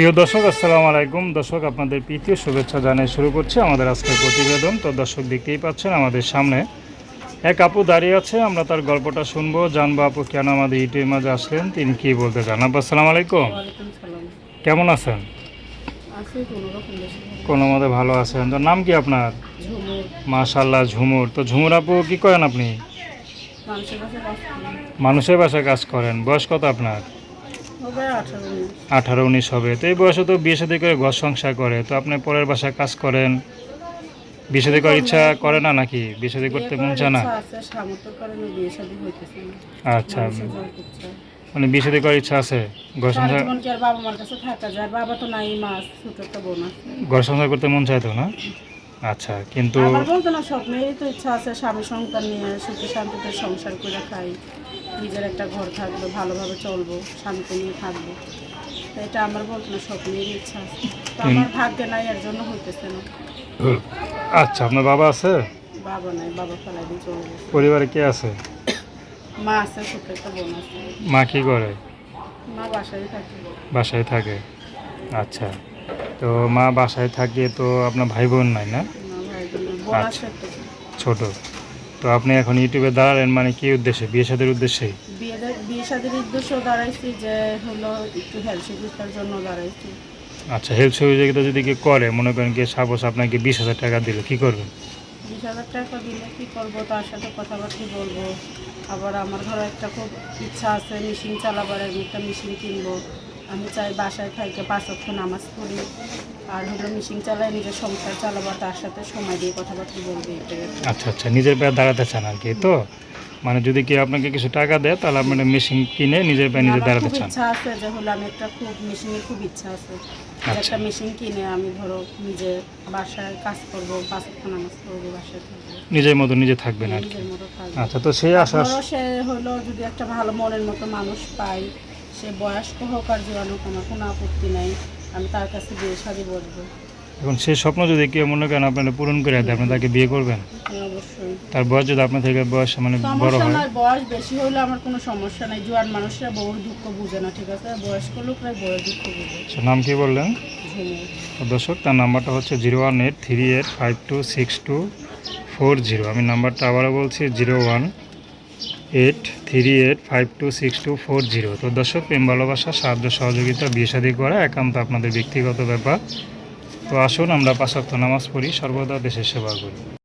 প্রিয় দর্শক আসসালামু আলাইকুম। দর্শক আপনাদের প্রীতীয় শুভেচ্ছা জানিয়ে শুরু করছি আমাদের আজকের প্রতিবেদন। তো দর্শক দেখতেই পাচ্ছেন আমাদের সামনে এক আপু দাঁড়িয়ে আছে। আমরা তার গল্পটা শুনব। জানব আপু কেন আমাদের ইউটিউবের মাঝে আসলেন? তিনি কি বলতে চান? আপু আসসালামু আলাইকুম। কেমন আছেন? আছে কোনো মতে ভালো আছেন। তো নাম কি আপনার? মাশাল্লাহ ঝুমুর। তো ঝুমুর আপু কি করেন আপনি? মানুষের বাসায় কাজ করেন। বয়স কত আপনার? আঠারো উনিশ। হবে। তো এই বয়সে তো বিয়ে সাথে করে ঘর সংসার করে তো আপনি পরের বাসায় কাজ করেন। বিয়ে সাথে করার ইচ্ছা করে না নাকি? বিয়ে করতে মন চায় না? আচ্ছা। মানে বিয়ে সাথে করার ইচ্ছা আছে? ঘর সংসার জীবন কি আর বাবা মার কাছে থাকা যায়? বাবা তো নাই মাস ছোট একটা বোন ঘর সংসার করতে মন চায় তো না? আচ্ছা কিন্তু আমার বলতো না সব মেয়েরই তো ইচ্ছা আছে স্বামী সন্তান নিয়ে সুখে শান্তিতে সংসার করে খাই নিজের একটা ঘর থাকবে ভালোভাবে চলবো শান্তি নিয়ে থাকব। এটা আমার বলতো না সব মেয়েরই ইচ্ছা আছে। তো আমার ভাগ্যে নাই এর জন্য হইতেছে না। আচ্ছা আপনার বাবা আছে? বাবা নাই বাবা ফেলাই দিয়ে চলে গেছে। পরিবারে কে আছে? মা আছে ছোট একটা বোন আছে। মা কি করে? মা বাসায় থাকে। বাসায় থাকে। আচ্ছা। তো মা বাসায় থাকে তো আপনার ভাই বোন নাই না? আচ্ছা। ছোট। তো আপনি এখন ইউটিউবে দাঁড়ালেন মানে কি উদ্দেশ্যে? বিয়ে সাদের উদ্দেশ্যে? বিয়ে বিয়ে উদ্দেশ্য দাঁড়াইছি যে হলো একটু হেলথ চিকিৎসার জন্য দাঁড়াইছি। আচ্ছা হেল্প সহযোগিতা যদি কেউ করে মনে করেন কি সাপোজ আপনাকে বিশ হাজার টাকা দিল কি করবেন বিশ হাজার টাকা দিলে কি করব? তার সাথে কথাবার্তা বলব। আবার আমার ঘরে একটা খুব ইচ্ছা আছে মেশিন চালাবার আমি একটা মেশিন কিনবো। আমি চাই বাসায় থাইকে পাঁচ অক্ষ নামাজ পড়ি। আর হলো মেশিন চালাই নিজের সংসার চালাবার তার সাথে সময় দিয়ে কথাবার্তা বলব। আচ্ছা আচ্ছা নিজের পায়ে দাঁড়াতে চান আর কি তো? মানে যদি কেউ আপনাকে কিছু টাকা দেয় তাহলে আপনি মেশিন কিনে নিজের পায়ে নিজে দাঁড়াতে চান। ইচ্ছা আছে যে হলো আমি একটা খুব মেশিনের খুব ইচ্ছা আছে। আচ্ছা। একটা মেশিন কিনে আমি ধরো নিজে বাসায় কাজ করব অক্ষ নামাজ পড়ব বাসায় নিজের মতো নিজে থাকবেন আর কি। আচ্ছা তো সেই আশা সে হলো যদি একটা ভালো মনের মতো মানুষ পাই সে বয়স্ক হোক আর হোক আমার কোনো আপত্তি নাই। আমি তার কাছে বিয়ে শাদি বসবো। এখন সেই স্বপ্ন যদি কেউ মনে করেন আপনারা পূরণ করে দেয় আপনি তাকে বিয়ে করবেন? হ্যাঁ, অবশ্যই। তার বয়স যদি আপনার থেকে বয়স মানে বড় হয়? নাই বয়স বেশি হলে আমার কোনো সমস্যা নাই। জোয়ান মানুষরা বউর দুঃখ বুঝে না ঠিক আছে? বয়স্ক লোকরা বউয়ের দুঃখ বুঝে। সে নাম কি বললেন? দর্শক তার নাম্বারটা হচ্ছে zero one eight three eight five two six two four zero. আমি নাম্বারটা আবারও বলছি zero one eight three eight five two six two four zero. তো দর্শক, প্রেম ভালোবাসা, সাহায্য, সহযোগিতা, বিয়ে করা একান্ত আপনাদের ব্যক্তিগত ব্যাপার। তো আসুন, আমরা পাঁচক্ত নামাজ পড়ি, সর্বদা দেশের সেবা করি।